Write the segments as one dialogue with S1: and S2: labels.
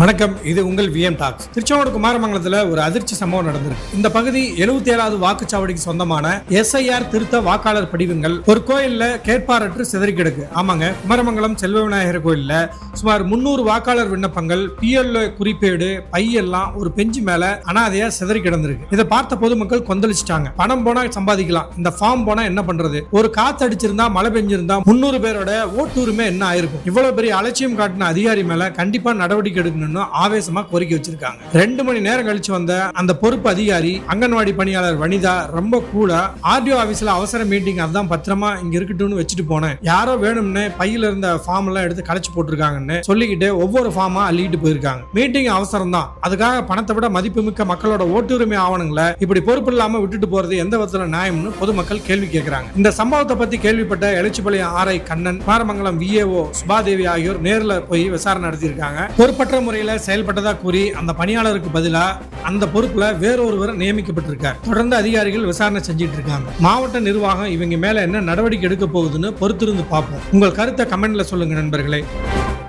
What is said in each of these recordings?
S1: வணக்கம். இது உங்கள் விஎம் டாக்ஸ் திருச்செங்கோடு குமாரமங்கலத்தில் ஒரு அதிர்ச்சி சம்பவம் நடந்திருக்கு. இந்த பகுதி எழுபத்தி ஏழாவது வாக்குச்சாவடிக்கு சொந்தமான எஸ்ஐஆர் திருத்த வாக்காளர் படிவங்கள் ஒரு கோயில்ல கேட்பாரற்று சிதறி கிடக்கு. ஆமாங்க குமாரமங்கலம் செல்வ விநாயகர் கோயில்ல சுமார் முன்னூறு வாக்காளர் விண்ணப்பங்கள் பிஎல்ஓ குறிப்பேடு பையெல்லாம் ஒரு பெஞ்சு மேல அனாதையா சிதறி கிடந்திருக்கு. இதை பார்த்த பொதுமக்கள் கொந்தளிச்சிட்டாங்க. பணம் போனா சம்பாதிக்கலாம். இந்த ஃபார்ம் போனா என்ன பண்றது? ஒரு காத்து அடிச்சிருந்தா மழை பெஞ்சிருந்தா முன்னூறு பேரோட ஓட்டுரிமை என்ன ஆயிருக்கும்? இவ்வளவு பெரிய அலட்சியம் காட்டின அதிகாரி மேல கண்டிப்பா நடவடிக்கை எடுக்கணும் வேணும்னு ஆவேசமா கோரிக்கை வச்சிருக்காங்க. ரெண்டு மணி நேரம் கழிச்சு வந்த அந்த பொறுப்பு அதிகாரி அங்கன்வாடி பணியாளர் வனிதா ரொம்ப கூட ஆர்டிஓ ஆபீஸ்ல அவசர மீட்டிங் அதான் பத்திரமா இங்க இருக்கட்டும்னு வச்சுட்டு போனேன். யாரோ வேணும்னு பையில இருந்த ஃபார்ம் எல்லாம் எடுத்து கலைச்சு போட்டிருக்காங்கன்னு சொல்லிக்கிட்டு ஒவ்வொரு ஃபார்மா அள்ளிட்டு போயிருக்காங்க. மீட்டிங் அவசரம் தான். அதுக்காக பணத்தை விட மதிப்புமிக்க மக்களோட ஓட்டுரிமை ஆவணங்களை இப்படி பொறுப்பு இல்லாம விட்டுட்டு போறது எந்த விதத்துல நியாயம்னு பொதுமக்கள் கேள்வி கேட்கிறாங்க. இந்த சம்பவத்தை பத்தி கேள்விப்பட்ட எழுச்சிப்பாளையம் ஐ கண்ணன் குமாரமங்கலம் விஏஓ சுபாதேவி ஆகியோர் நேரில் போய் விசாரணை நடத்தியிருக்காங்க. பொறுப்பற்ற முறை முறையில செயல்பட்டதா கூறி அந்த பணியாளருக்கு பதிலா அந்த பொறுப்புல வேறொருவர் நியமிக்கப்பட்டிருக்கார். தொடர்ந்து அதிகாரிகள் விசாரணை செஞ்சிட்டு இருக்காங்க. மாவட்ட நிர்வாகம் இவங்க மேல என்ன நடவடிக்கை எடுக்க போகுதுன்னு பொறுத்திருந்து பார்ப்போம். உங்கள் கருத்தை கமெண்ட்ல சொல்லுங்க நண்பர்களே.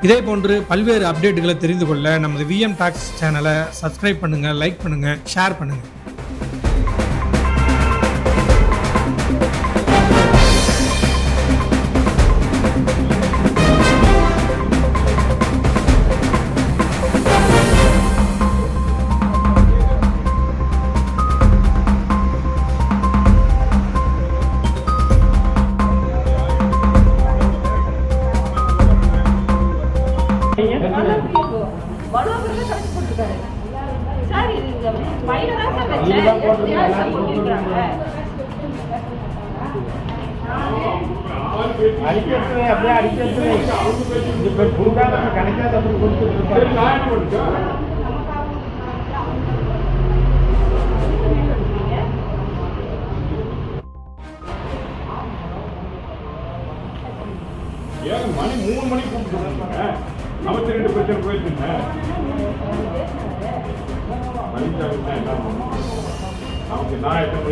S1: இதே போன்று பல்வேறு அப்டேட்டுகளை தெரிந்து கொள்ள நமது விஎம் டாக்ஸ் சேனலை சப்ஸ்கிரைப் பண்ணுங்க லைக் பண்ணுங்க ஷேர் பண்ணுங்க.
S2: அடிக்கிறது அப்படியே அடிக்கிறது இப்ப கொடுக்காம கணக்காத அப்படி கொடுத்துட்டு
S3: ஏங்க மணி மூணு மணிக்கு கூப்பிட்டு நமக்கு ரெண்டு பிரச்சனை போயிருக்குங்க மணிச்சாமி தான் என்ன பண்ணணும் நான் எத்தனை